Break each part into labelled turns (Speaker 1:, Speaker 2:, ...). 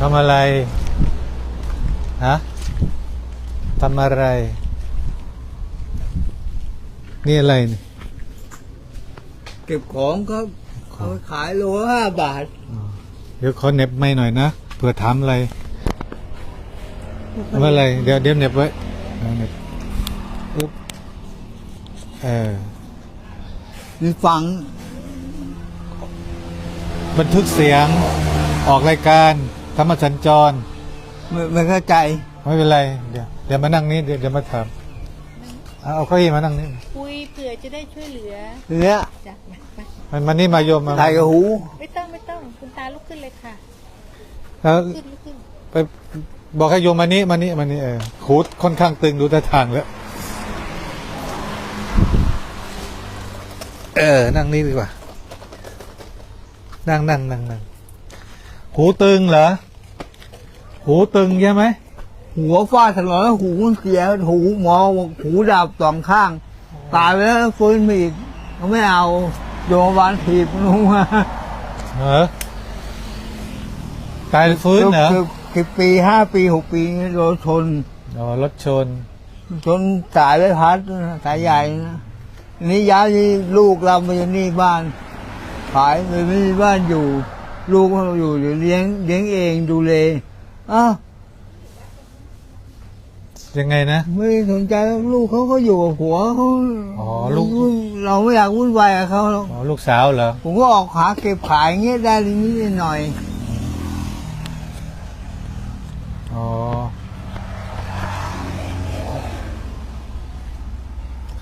Speaker 1: ทำอะไร ฮะทำอะไร นี่อะไรนี่
Speaker 2: เก็บของครับเอาไปขายโลห้าบาท
Speaker 1: เดี๋ยวขอเหน็บไม่หน่อยนะเผื่อถามอะไรทำอะไรเดี๋ยวเดี๋ยวเหน็บไว้เอาเหน็บอึ๊บเออ
Speaker 2: มีฟัง
Speaker 1: บันทึกเสียงออกรายการ ธรรมสัญจร
Speaker 2: ไม่ไม่เข้าใจ
Speaker 1: ไม่เป็นไรเดี๋ยวเดี๋ยวมานั่งนี้เดี๋ยวเดี๋ยวมาถามเอาเอาเก้าอี้มานั่งนี่
Speaker 3: คุยเผื่อจะได้ช่วยเหลือ
Speaker 2: เนี้ย
Speaker 3: จ้ะมามา
Speaker 1: มันมานี่มาโยมมา
Speaker 2: ใส่กับหู
Speaker 3: ไม่ต้องไม่ต้องคุณตาลุกขึ้นเลยค่ะ
Speaker 1: แล้ว
Speaker 3: ขึ้นลุกขึ้น
Speaker 1: ไปบอกให้โยมมานี่มานี่มานี่เออหูค่อนข้างตึงดูท่าทางแล้วเออ นั่งนี่ดีกว่า นั่งนั่งนั่งนั่งหูตึงเหรอ หูตึงใช่ไหม
Speaker 2: หัวฟาดถนนแล้วหูมันเสียหูหมอบอกหูดับสองข้าง ตายไปแล้วฟื้นมาอีกเขาไม่เอาโรงพยาบาลถีบลงมา
Speaker 1: เหรอตายฟื้นเหรอ
Speaker 2: กือบสิบปีห้าปีหกปีโดนชน
Speaker 1: อ๋อรถชน
Speaker 2: ชนสายไฟพัดนะสายใหญ่นะอันนี้ย้ายที่ลูกเรามาอยู่นี่บ้านขายเลยไม่มีบ้านอยู่ ลูกเราอยู่เดี๋ยวเลี้ยงเลี้ยงเองดูเล อ้าว
Speaker 1: ยังไงนะ
Speaker 2: ไม่สนใจแล้วลูกเขาก็อยู่กับผัวเขา
Speaker 1: อ๋อลูก
Speaker 2: เราไม่อยากวุ่นวายกับเขาหรอก
Speaker 1: อ๋อลูกสาวเหรอ
Speaker 2: ผมก็ออกหาเก็บขายอย่างเงี้ยได้นิดๆหน่อย
Speaker 1: อ๋อ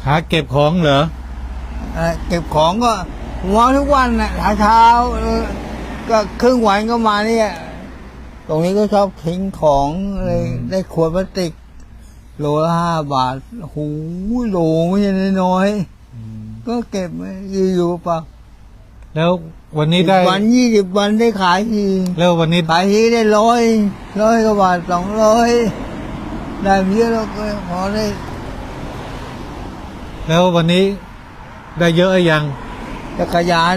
Speaker 1: หาเก็บของเหรอ
Speaker 2: ๆเอ่อเก็บของก็ผมมาทุกวันน่ะหาเช้าเออก็ครึ่งวันก็มาเนี่ย ตรงนี้ก็ชอบทิ้งของเลย
Speaker 1: อืม
Speaker 2: ได้ขวดพลาสติก โลละห้าบาทโอ้โหโหลไม่ใช่น้อยๆก็เก็บไว้อยู่ๆเปล่า
Speaker 1: แล้ววันนี้ได้
Speaker 2: วันยี่สิบวันได้ขายที
Speaker 1: แล้ววันนี้
Speaker 2: ขายทีได้ร้อยร้อยกว่าบาทสองร้อยได้เยอะแล้วก็พอได้
Speaker 1: แล้ววันนี้ได้เยอะหรือยัง
Speaker 2: จักรยาน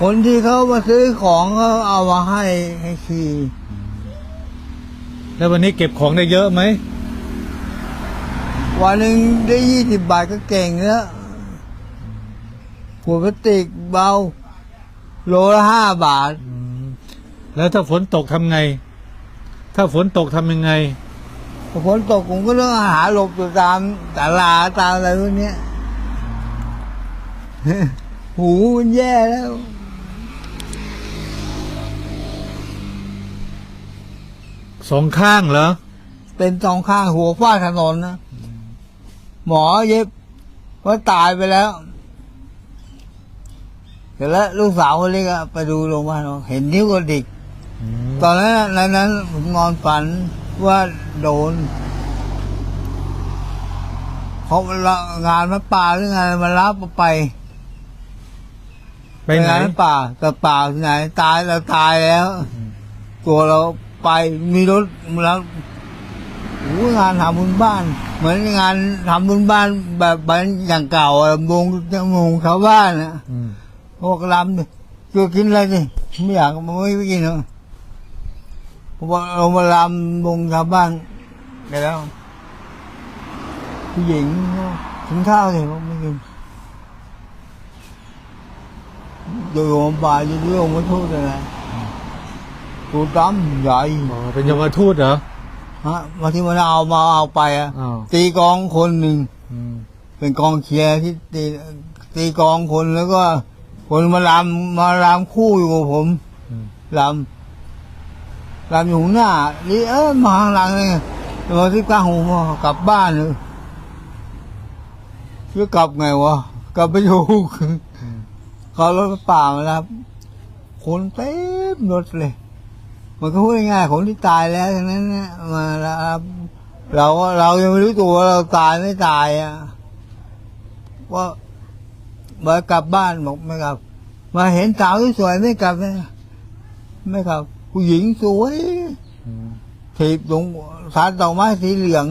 Speaker 2: คนที่เขามาซื้อของเขาเอามาให้ให้ขี่
Speaker 1: แล้ววันนี้เก็บของได้เยอะไหม
Speaker 2: วันหนึ่งได้ยี่สิบบาทก็เก่งแล้วขวดพลาสติกเบา โลละห้าบาท
Speaker 1: อืมแล้วถ้าฝนตกทำไง ถ้าฝนตกทำยังไง
Speaker 2: พอฝนตกผมก็ต้องหาหลบอยู่ตามตลาดตามอะไรพวกเนี้ยหูมันแย่แล้ว
Speaker 1: สองข้างเหรอ
Speaker 2: เป็นสองข้างหัวฟาดถนนนะหมอเย็บว่าตายไปแล้วเสร็จแล้วลูกสาวคนเล็กอะไปดูโรงพยาบาลบอกเห็นนิ้วกระดิก
Speaker 1: อืม
Speaker 2: ตอนนั้นน่ะในนั้นผมนอนฝันว่าโดนเขางานมาป่าหรืองานมารับไป
Speaker 1: ไปไหน
Speaker 2: งานป่าแต่ป่าที่ไหน ตายเราตายแล้ว
Speaker 1: อืม
Speaker 2: ตัวเรา ไปมีรถมารับโอ้ยงานทำบุญบ้าน เหมือนงานทำบุญบ้านแบบแบบอย่างเก่าอะวงจะมงชาวบ้านนะ
Speaker 1: อืม
Speaker 2: พวกลำดิช่วยกินอะไรดิไม่อยากไม่ไปกินหรอกผมว่าเรามาลำวงชาวบ้านไปแล้วผู้หญิงกินข้าวสิผมไม่กินโดยผมบายจะเรื่องมาทูดอะไร ตัวดำใหญ่
Speaker 1: อ๋อเป็นยมทูตเหรอ
Speaker 2: ฮะมาที่มันเอามาเอาไปอะ
Speaker 1: อ้าว
Speaker 2: ตีกลองคนหนึ่ง
Speaker 1: อืม
Speaker 2: เป็นกองเชียร์ที่ตีตีกลองคนแล้วก็ คนมาลำมาลำคู่อยู่กับผม
Speaker 1: อืม
Speaker 2: ลำลำอยู่ข้างหน้านี่เออมาข้างหลังเลยมาที่กลางหูมากลับบ้านเลยจะกลับไงวะกลับไปอยู่
Speaker 1: อืม
Speaker 2: เขารถป่ามารับคนเต็มรถเลย มันก็พูดง่ายๆคนที่ตายแล้วทั้งนั้นนะมารับเราเรายังไม่รู้ตัวว่าเราตายไม่ตายอะว่าเมื่อกลับบ้านบอกไม่กลับ มาเห็นสาวสวยไม่กลับนะไม่กลับ ผู้หญิงสวยถีบลงสารดอกไม้สีเหลือง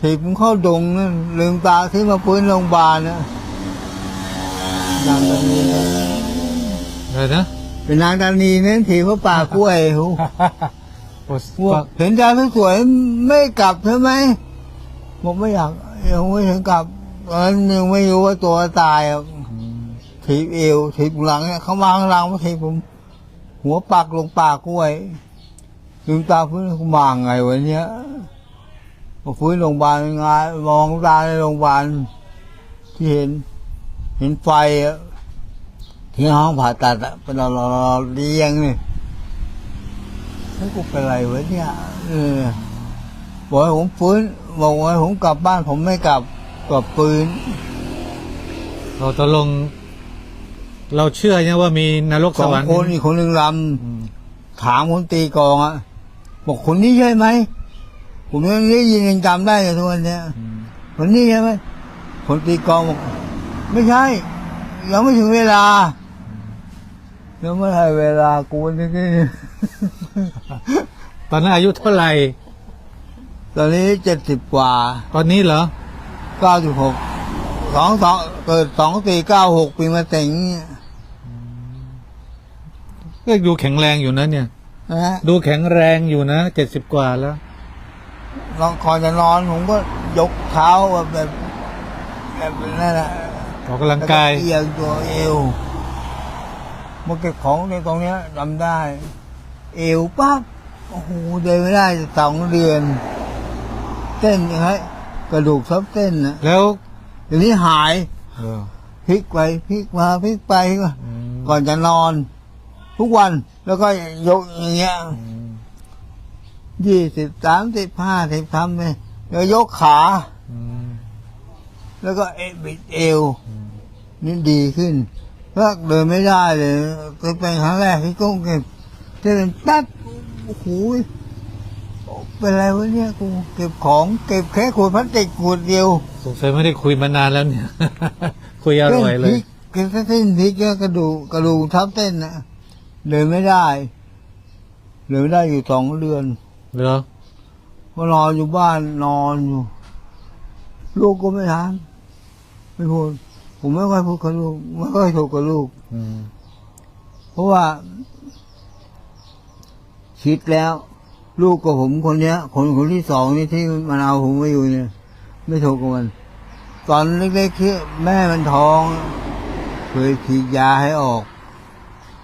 Speaker 2: ถีบมันเข้าดงนะลืมตาที่มาพื้นโรงพยาบาลนะนั่นตรงนี้นะ
Speaker 1: อะไรนะ
Speaker 2: เป็นนางตานีเน้นถีบพระป่ากล้วยโอ้
Speaker 1: โอ้
Speaker 2: พวกเห็นดาวสวยๆไม่กลับใช่ไหมบอกไม่อยากยังไม่ถึงกลับตอนนั้นยังไม่รู้ว่าตัวตายอะ
Speaker 1: อืม
Speaker 2: ถีบเอวถีบหลังเนี่ยเขามาข้างหลังมาถีบผม หัวปักลงปากกล้วยลืมตาพื้นกูมาไงวะเนี้ยพอฟื้นโรงพยาบาลงานมองตาในโรงพยาบาลที่เห็น เห็นไฟอะ ที่ห้องผ่าตัดอะเป็นเราเราเราเรียงเลยแล้วกูเป็นไรวะเนี่ยเออบอกให้ผมฟื้นบอกว่าให้ผมกลับบ้านผมไม่กลับกลับปืน
Speaker 1: เราตกลง เราเชื่อเนี่ยว่ามีนรก
Speaker 2: ส
Speaker 1: ส
Speaker 2: อง
Speaker 1: วรรค์
Speaker 2: คนอีกคนหนึ่งล
Speaker 1: อืมำ
Speaker 2: ถามคนตีกลองอะบอกคนนี้ใช่ไหมผมยังได้ยินยังจำได้เลยทุกวันเนี้ย
Speaker 1: อืม
Speaker 2: คนนี้ใช่ไหมคนตีกลองบอกไม่ใช่ยังไม่ถึงเวลา ยังไม่ให้เวลากูนี่นี่
Speaker 1: ตอนนั้นอายุเท่าไหร่
Speaker 2: ตอนนี้เจ็ดสิบกว่า
Speaker 1: ตอนนี้เหรอ
Speaker 2: เก้าสิบหกสองสองเกิดสองสี่เก้าหกปีมาเต็งเนี่ย
Speaker 1: ก็ดูแข็งแรงอยู่นะเนี่ย
Speaker 2: นะฮะ
Speaker 1: ดูแข็งแรงอยู่นะเจ็ดสิบกว่าแล้ว
Speaker 2: นอนก่อนจะนอนผมก็ยกเท้าแบบแบบแบบนั่นแหละ
Speaker 1: ออกกำลังกาย
Speaker 2: แวเอียงตัวเอว มาเก็บของในตรงเนี้ยจำได้ เอวปั๊บโอ้โหเดินไม่ได้สองเดือน เต้นยังไงกระดูกทับเต้นนะ
Speaker 1: แล้ว
Speaker 2: เดี๋ยวนี้หาย
Speaker 1: เออ
Speaker 2: พลิกไปพลิกมาพลิกไปพลิกมา
Speaker 1: อืม
Speaker 2: ก่อนจะนอน ทุกวันแล้วก็ยกอย่างเงี้ย
Speaker 1: อืม
Speaker 2: ยี่สิบสามสิบห้าสิบทำไปแล้วยกขา
Speaker 1: อืม
Speaker 2: แล้วก็เอวบิดเอว
Speaker 1: อืม
Speaker 2: นี่ดีขึ้น ก็เดินไม่ได้เลยเคยเป็นครั้งแรกที่กุ้งเก็บเดินแป๊บโอ้โหเป็นไรวะเนี่ยกูเก็บของเก็บแค่ขวดพลาสติกขวดเดียว
Speaker 1: สงสัยไม่ได้คุยมานานแล้วเนี่ย คุยอร่อยเล
Speaker 2: พ
Speaker 1: ย
Speaker 2: กเก็บแค่เส้นพริกก็กระดูกกระดูกทับเส้นนะเดินไม่ได้เดินไม่ได้อยู่สองเดือน
Speaker 1: เหรอ
Speaker 2: พอนอนอยู่บ้านนอนอยู่ ลูกก็ไม่ถามไม่พูด ผมไม่ค่อยพูดกับลูกไม่ค่อยถูกกับลูก
Speaker 1: อืม
Speaker 2: เพราะว่า คิดแล้ว ลูกกับผมคนเนี้ย คนคนที่สองนี่ที่มันเอาผมมาอยู่เนี่ย ไม่ถูกกับมัน ตอนเล็กๆที่แม่มันท้อง เคยฉีดยาให้ออก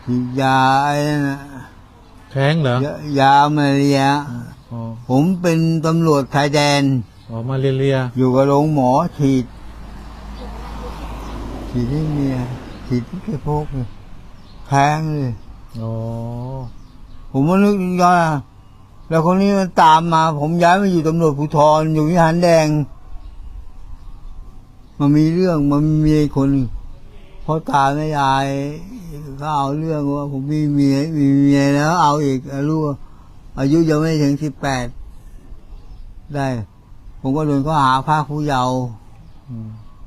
Speaker 2: ฉีดยาไอ้นั่นน่ะ
Speaker 1: แท้งเหรอยา
Speaker 2: ยามาเรีย
Speaker 1: อ๋อ
Speaker 2: ผมเป็นตำรวจชายแดน
Speaker 1: อ๋อมาเรียเรีย
Speaker 2: อยู่กับโรงหมอฉีด ฉีดให้เมียฉีดที่แกพกเลยแพงเลย
Speaker 1: อ๋อ
Speaker 2: ผมก็นึกย้อนนะแล้วคนนี้มันตามมา ผมย้ายมาอยู่ตำรวจภูธรอยู่วิหารแดง มันมีเรื่องมันมีไอ้คนหนึ่งพ่อตาแม่ยายก็เอาเรื่องว่า ผมมีเมียมีเมียแล้ว เอาอีกลูกอายุยังไม่ถึงสิบแปดได้ ผมก็โดนข้อหาภาคผู้เยาว์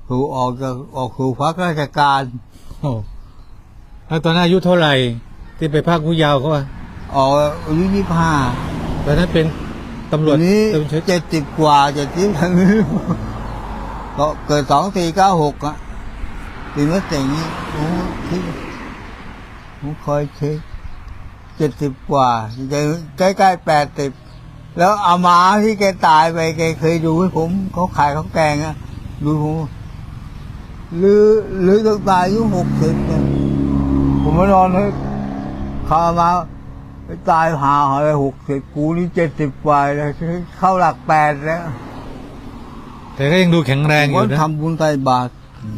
Speaker 1: อืม
Speaker 2: ถูกออกจากออกถูกพักราชการ
Speaker 1: โอ้แล้วตอนนั้นอายุเท่าไหร่ที่ไปภาคผู้เยาวเขาว่า
Speaker 2: ออกอายุยี่ห้า
Speaker 1: ตอนนั้นเป็นตำรวจ
Speaker 2: วันนี้
Speaker 1: ตำรวจ
Speaker 2: เจ็ดสิบกว่าเจ็ดสิบทั้งนี้ก็เกิดสองสี่เก้าหกอะปีมะเส็งนี่ผมคิดผมคอยเช็คเจ็ดสิบกว่าใกล้ใกล้แปดสิบแล้วเอามาที่แกตายไปแกเคยดูให้ผมเขาขายข้าวแกงอะดูผม หรือหรือต้องตายอายุหกสิบเนี่ยผมมานอนให้เขาเอามาไปตายหาหายหกสิบกูนี่เจ็ดสิบกว่าแล้วเข้าหลักแปดแล้ว
Speaker 1: แต่ก็ยังดูแข็งแรงอ
Speaker 2: วั
Speaker 1: ยู่
Speaker 2: น
Speaker 1: นะ
Speaker 2: ทำบุญไตรบาตร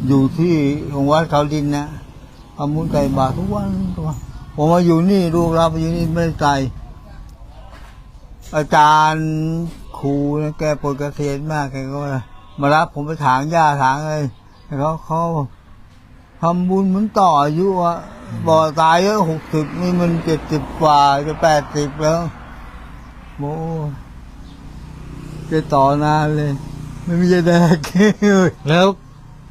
Speaker 2: อยู่ที่ของวัดเขาดินนะทำบุญไตรบาตรทุกวันทุกวันผมมาอยู่นี่ลูกเราไปอยู่นี่ไม่ได้ใจอาจารย์ครูนะแกปวดเกษียณมากแกก็มารับผมไปถางหญ้าถางอะไรแต่ เขาเขาทำบุญเหมือนต่ออายุอะบ่อตายเยอะหกสิบนี่มันเจ็ดสิบกว่าจะแปดสิบแล้วโมจะต่อนานเลย ไม่มีจะแดกเลย
Speaker 1: แล้ว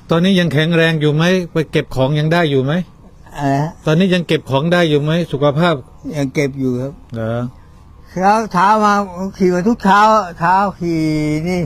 Speaker 1: ตอนนี้ยังแข็งแรงอยู่ไหมไปเก็บของยังได้อยู่ไหม
Speaker 2: อะไรฮะ
Speaker 1: ตอนนี้ยังเก็บของได้อยู่ไหมสุขภาพ
Speaker 2: ยังเก็บอยู่ครับ
Speaker 1: เหรอ
Speaker 2: เช้าเช้ามาขี่มาทุกเช้าเช้าขี่นี่